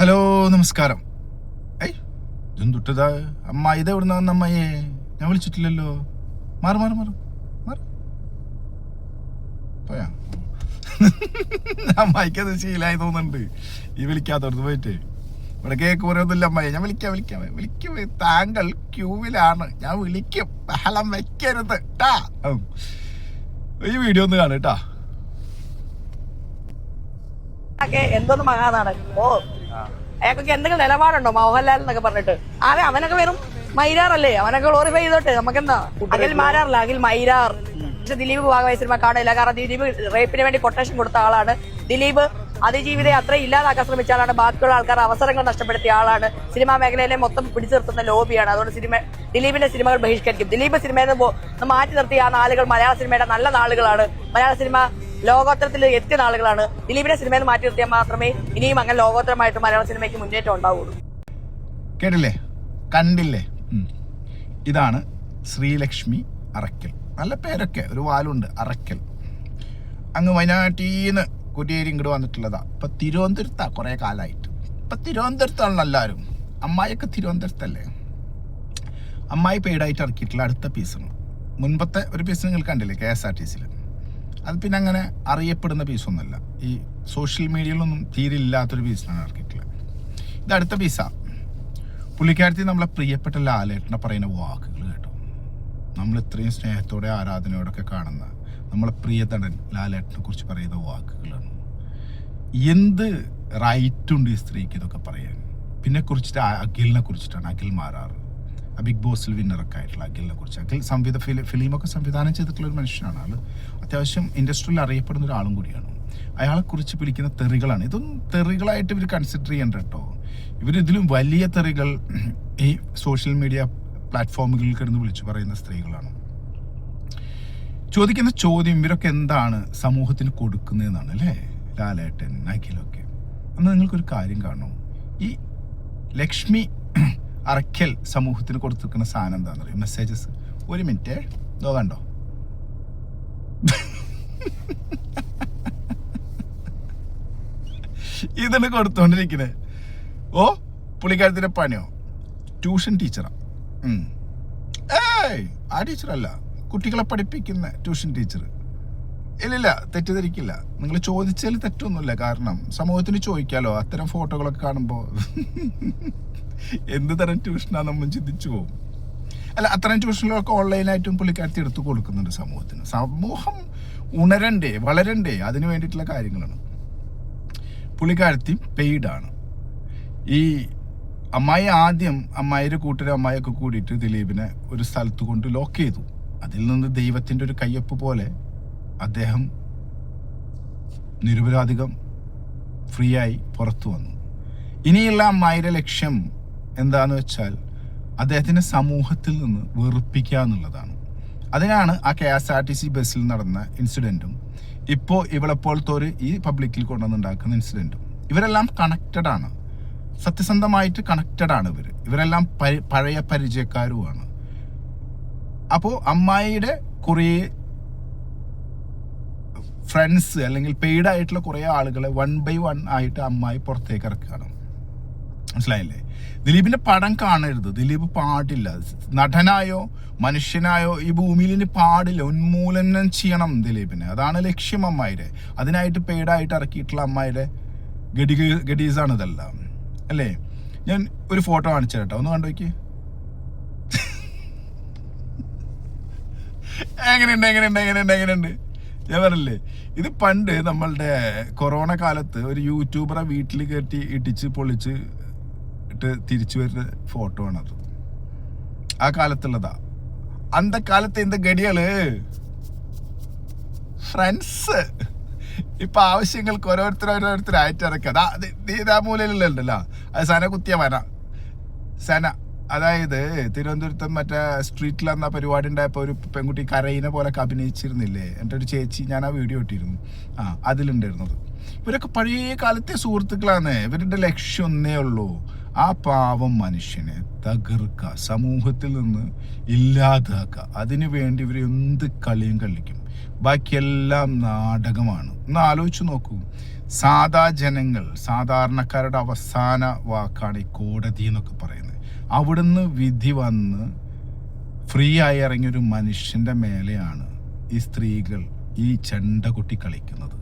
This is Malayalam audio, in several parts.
ഹലോ നമസ്കാരം. ഏയ് തൊട്ടതാ. അമ്മ ഇത് എവിടുന്ന വന്ന അമ്മയെ ഞാൻ വിളിച്ചിട്ടില്ലല്ലോ. മാറി മാറി മാറും മാറി. പോയാ. അമ്മായിക്കത് ശീലായി തോന്നുന്നുണ്ട്. ഈ വിളിക്കാത്തടത്ത് പോയിട്ട്. ഇവിടെ കേക്ക് പറയൊന്നുമില്ല അമ്മയെ ഞാൻ വിളിക്കാം വിളിക്കാം. വിളിക്കും. താങ്കൾ ക്യൂവിലാണ്. ഞാൻ വിളിക്കും. ബഹളം വെക്കരുത്. ട്ടാ. ഈ വീഡിയോ ഒന്ന് കാണും കേട്ടാ എന്തോന്ന് മഹാനാണ് ഓ. അയാൾക്കൊക്കെ എന്തെങ്കിലും നിലപാടുണ്ടോ? മോഹൻലാൽ എന്നൊക്കെ പറഞ്ഞിട്ട്. ആരെ അവനൊക്കെ വെറും മൈരാറല്ലേ അവനൊക്കെ ഗ്ലോറിഫൈ ചെയ്തോട്ടെ? നമുക്കെന്താ? അഖിൽ മാരാറില്ല അഖിൽ മൈരാർ. പക്ഷെ ദിലീപ് ഭാഗമായി സിനിമ കാണില്ല കാരണം ദിലീപ് റേപ്പിന് വേണ്ടി കൊട്ടേഷൻ കൊടുത്ത ആളാണ്. ദിലീപ് അതിജീവിതയെ അത്ര ഇല്ലാതാക്കാൻ ശ്രമിച്ച ആളാണ്. ബാക്കിയുള്ള ആൾക്കാർ അവസരങ്ങൾ നഷ്ടപ്പെടുത്തിയ ആളാണ്. സിനിമാ മേഖലയിലെ മൊത്തം പിടിച്ചു നിർത്തുന്ന ലോബിയാണ്. അതുകൊണ്ട് സിനിമ ദിലീപിന്റെ സിനിമകൾ ബഹിഷ്കരിക്കും. ദിലീപ് സിനിമയിൽ നിന്ന് മാറ്റി നിർത്തിയ ആ നാളുകൾ മലയാള സിനിമയുടെ നല്ല നാളുകളാണ്. മലയാള സിനിമ ലോകോത്തരത്തിൽ എത്തിയ നാളുകളാണ്. ദിലീപിനെ സിനിമയിൽ മാറ്റി നിർത്തിയാൽ മാത്രമേ ഇനിയും അങ്ങനെ ലോകോത്തരമായിട്ട് മലയാള സിനിമയ്ക്ക് മുന്നേറ്റം ഉണ്ടാവുള്ളൂ. കേട്ടില്ലേ? കണ്ടില്ലേ. ഇതാണ് ശ്രീലക്ഷ്മി അറക്കൽ നല്ല പേരൊക്കെ ഒരു വാലുണ്ട് അറക്കൽ അങ്ങ് വയനാട്ടീന്ന് കുറ്റിയേരി ഇങ്ങോട്ട് വന്നിട്ടുള്ളതാ. ഇപ്പൊ തിരുവനന്തപുരത്താ കുറെ കാലമായിട്ട് ഇപ്പൊ തിരുവനന്തപുരത്താണല്ലോ എല്ലാവരും. അമ്മായിയൊക്കെ തിരുവനന്തപുരത്തല്ലേ? അമ്മായി പെയ്ഡായിട്ട് ഇറക്കിയിട്ടുള്ള അടുത്ത പീസാണ് മുൻപത്തെ ഒരു പീസ് നിങ്ങൾ കണ്ടില്ലേ? കെ എസ് ആർ ടി സിയിൽ അത് പിന്നെ അങ്ങനെ അറിയപ്പെടുന്ന പീസൊന്നുമല്ല ഈ സോഷ്യൽ മീഡിയയിലൊന്നും തീരെ ഇല്ലാത്തൊരു പീസിനാണ് ഇറക്കിയിട്ടുള്ളത്. ഇത് അടുത്ത പീസാണ് പുള്ളിക്കാരത്തി നമ്മളെ പ്രിയപ്പെട്ട ലാലേട്ടനെ പറയുന്ന വാക്കുകൾ കേട്ടോ. നമ്മൾ ഇത്രയും സ്നേഹത്തോടെ ആരാധനയോടൊക്കെ കാണുന്ന നമ്മളെ പ്രിയതടൻ ലാലേട്ടനെ കുറിച്ച് പറയുന്ന വാക്കുകളാണ്. എന്ത് റൈറ്റുണ്ട് ഈ സ്ത്രീക്ക് ഇതൊക്കെ പറയാൻ? പിന്നെ കുറിച്ചിട്ട് അഖിലിനെ കുറിച്ചിട്ടാണ് അഖിൽ മാറാറ്. ബിഗ് ബോസിൽ വിന്നറൊക്കെ ആയിട്ടുള്ള അഖിലിനെ കുറിച്ച്. അഖിൽ സംവിധ ഫിലി ഫിലിമൊക്കെ സംവിധാനം ചെയ്തിട്ടുള്ള ഒരു മനുഷ്യനാണ് ആൾ. അത്യാവശ്യം ഇൻഡസ്ട്രിയിൽ അറിയപ്പെടുന്ന ഒരാളും കൂടിയാണ്. അയാളെ കുറിച്ച് പിടിക്കുന്ന തെറികളാണ്. ഇതൊന്നും തെറികളായിട്ട് ഇവർ കൺസിഡർ ചെയ്യേണ്ട കേട്ടോ. ഇവരിതിലും വലിയ തെറികൾ ഈ സോഷ്യൽ മീഡിയ പ്ലാറ്റ്ഫോമുകളിൽ കിടന്ന് വിളിച്ചു പറയുന്ന സ്ത്രീകളാണ്. ചോദിക്കുന്ന ചോദ്യം ഇവരൊക്കെ എന്താണ് സമൂഹത്തിന് കൊടുക്കുന്നതെന്നാണ് അല്ലേ? ലാലേട്ടൻ അഖിലൊക്കെ. എന്നാൽ നിങ്ങൾക്കൊരു കാര്യം കാണണം. ഈ ലക്ഷ്മി അറക്കൽ സമൂഹത്തിന് കൊടുത്തിരിക്കുന്ന സാധനം എന്താണെന്ന് അറിയാം? മെസ്സേജസ് ഒരു മിനിറ്റ് ഇതോ കണ്ടോ? ഇതാണ് കൊടുത്തോണ്ടിരിക്കുന്നത് ഓ പുള്ളിക്കാരത്തിന്റെ പണിയോ? Tuition teacher. ഏയ് ആ ടീച്ചറല്ല കുട്ടികളെ പഠിപ്പിക്കുന്ന ട്യൂഷൻ ടീച്ചർ ഇല്ലില്ല തെറ്റിദ്ധരിക്കില്ല. നിങ്ങൾ ചോദിച്ചാൽ തെറ്റൊന്നുമില്ല. കാരണം സമൂഹത്തിന് ചോദിക്കാലോ? അത്തരം ഫോട്ടോകളൊക്കെ കാണുമ്പോൾ എന്ത് തരം ട്യൂഷനാണ് നമ്മൾ ചിന്തിച്ചു പോകും. അല്ല അത്തരം ട്യൂഷനിലൊക്കെ ഓൺലൈനായിട്ടും പുള്ളിക്കാരത്തി എടുത്തു കൊടുക്കുന്നുണ്ട് സമൂഹത്തിന്. സമൂഹം ഉണരണ്ടേ വളരണ്ടേ അതിന് വേണ്ടിയിട്ടുള്ള കാര്യങ്ങളാണ്. പുള്ളിക്കാരത്തി പെയ്ഡാണ് ഈ അമ്മായി ആദ്യം അമ്മായിയുടെ കൂട്ടരും അമ്മായിയൊക്കെ കൂടിയിട്ട് ദിലീപിനെ ഒരു സ്ഥലത്ത് കൊണ്ട് ലോക്ക് ചെയ്തു. അതിൽ നിന്ന് ദൈവത്തിന്റെ ഒരു കയ്യൊപ്പ് പോലെ അദ്ദേഹം നിരപരാധികം ഫ്രീ ആയി പുറത്തു വന്നു. ഇനിയുള്ള അമ്മായിയുടെ ലക്ഷ്യം എന്താന്ന് വെച്ചാൽ അദ്ദേഹത്തിനെ സമൂഹത്തിൽ നിന്ന് വെറുപ്പിക്കുക എന്നുള്ളതാണ്. അതിനാണ് ആ K S R T C ബസ്സിൽ നടന്ന ഇൻസിഡന്റും ഇപ്പോൾ ഇവളെപ്പോലത്തെ ഒരു ഈ പബ്ലിക്കിൽ കൊണ്ടുവന്നുണ്ടാക്കുന്ന ഇൻസിഡന്റും. ഇവരെല്ലാം കണക്റ്റഡ് ആണ്. സത്യസന്ധമായിട്ട് കണക്റ്റഡ് ആണ് ഇവർ ഇവരെല്ലാം പഴയ പരിചയക്കാരുമാണ്. അപ്പോൾ അമ്മായിയുടെ കുറേ ഫ്രണ്ട്സ് അല്ലെങ്കിൽ പെയ്ഡ് ആയിട്ടുള്ള കുറേ ആളുകളെ വൺ ബൈ വൺ ആയിട്ട് അമ്മായി പുറത്തേക്ക് ഇറക്കുകയാണ്. മനസ്സിലായില്ലേ? ദിലീപിന്റെ പടം കാണരുത്. ദിലീപ് പാടില്ല. നടനായോ മനുഷ്യനായോ ഈ ഭൂമിയിൽ ഇനി പാടില്ല. ഉന്മൂലനം ചെയ്യണം ദിലീപിനെ. അതാണ് ലക്ഷ്യം അമ്മായിരെ അതിനായിട്ട് പെയ്ഡായിട്ട് ഇറക്കിയിട്ടുള്ള അമ്മായിരെ ഗഡി ഗഡീസാണ് ഇതെല്ലാം. അല്ലേ? ഞാൻ ഒരു ഫോട്ടോ കാണിച്ചു കേട്ടോ. ഒന്ന് കണ്ടു എങ്ങനെയുണ്ട് എങ്ങനെയുണ്ട് എങ്ങനെയുണ്ട് എങ്ങനെയുണ്ട്? ഞാൻ പറഞ്ഞില്ലേ ഇത് പണ്ട് നമ്മളുടെ കൊറോണ കാലത്ത് ഒരു യൂട്യൂബറെ വീട്ടിൽ കയറ്റി ഇടിച്ച് പൊളിച്ച് ഇട്ട് തിരിച്ചു വരുന്ന ഫോട്ടോ ആണത്. ആ കാലത്തുള്ളതാ. അന്ത കാലത്ത് എന്ത് ഗടികൾ ഫ്രണ്ട്സ് ഇപ്പൊ ആവശ്യങ്ങൾക്ക് ഓരോരുത്തർ ഓരോരുത്തർ ഇറക്കുക. അതാ ഇതാ മൂലയിലുണ്ടല്ലോ അത് സന കുത്തിയ വന. സന അതായത് തിരുവനന്തപുരത്ത് മറ്റേ സ്ട്രീറ്റിൽ അന്ന പരിപാടി ഉണ്ടായപ്പോൾ ഒരു പെൺകുട്ടി കരയിനെ പോലെ അഭിനയിച്ചിരുന്നില്ലേ? എന്റെ ഒരു ചേച്ചി ഞാൻ ആ വീഡിയോ ഇട്ടിരുന്നു. ആ അതിലുണ്ടായിരുന്നത്. ഇവരൊക്കെ പഴയ കാലത്തെ സുഹൃത്തുക്കളാണ്. ഇവരുടെ ലക്ഷ്യം ഒന്നേ ഉള്ളൂ. ആ പാവം മനുഷ്യനെ തകർക്കുക സമൂഹത്തിൽ നിന്ന് ഇല്ലാതാക്കുക. അതിനു വേണ്ടി ഇവർ എന്ത് കളിയും കളിക്കും. ബാക്കിയെല്ലാം നാടകമാണ്. ഒന്ന് ആലോചിച്ച് നോക്കൂ. സാധാ ജനങ്ങൾ സാധാരണക്കാരുടെ അവസാന വാക്കാണ് ഈ കോടതി എന്നൊക്കെ പറയുന്നത്. അവിടുന്ന് വിധി വന്ന് ഫ്രീ ആയി ഇറങ്ങിയൊരു മനുഷ്യന്റെ മേലെയാണ് ഈ സ്ത്രീകൾ ഈ ചെണ്ട കൊട്ടി കളിക്കുന്നത്.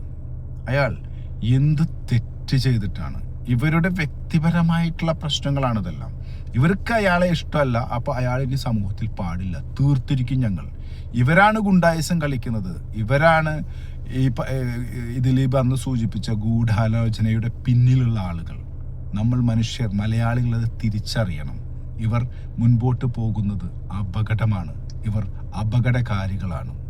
അയാൾ എന്ത് തെറ്റ് ചെയ്തിട്ടാണ്? ഇവരുടെ വ്യക്തിപരമായിട്ടുള്ള പ്രശ്നങ്ങളാണ് ഇതെല്ലാം. ഇവർക്ക് അയാളെ ഇഷ്ടമല്ല അപ്പോൾ അയാൾ ഇനി സമൂഹത്തിൽ പാടില്ല. തീർത്തിരിക്കും ഞങ്ങൾ. ഇവരാണ് ഗുണ്ടായസം കളിക്കുന്നത്. ഇവരാണ് ഈ ഇതിൽ അന്ന് സൂചിപ്പിച്ച ഗൂഢാലോചനയുടെ പിന്നിലുള്ള ആളുകൾ. നമ്മൾ മനുഷ്യർ മലയാളികൾ അത് തിരിച്ചറിയണം. ഇവർ മുൻപോട്ട് പോകുന്നത് അപകടമാണ്. ഇവർ അപകടകാരികളാണ്.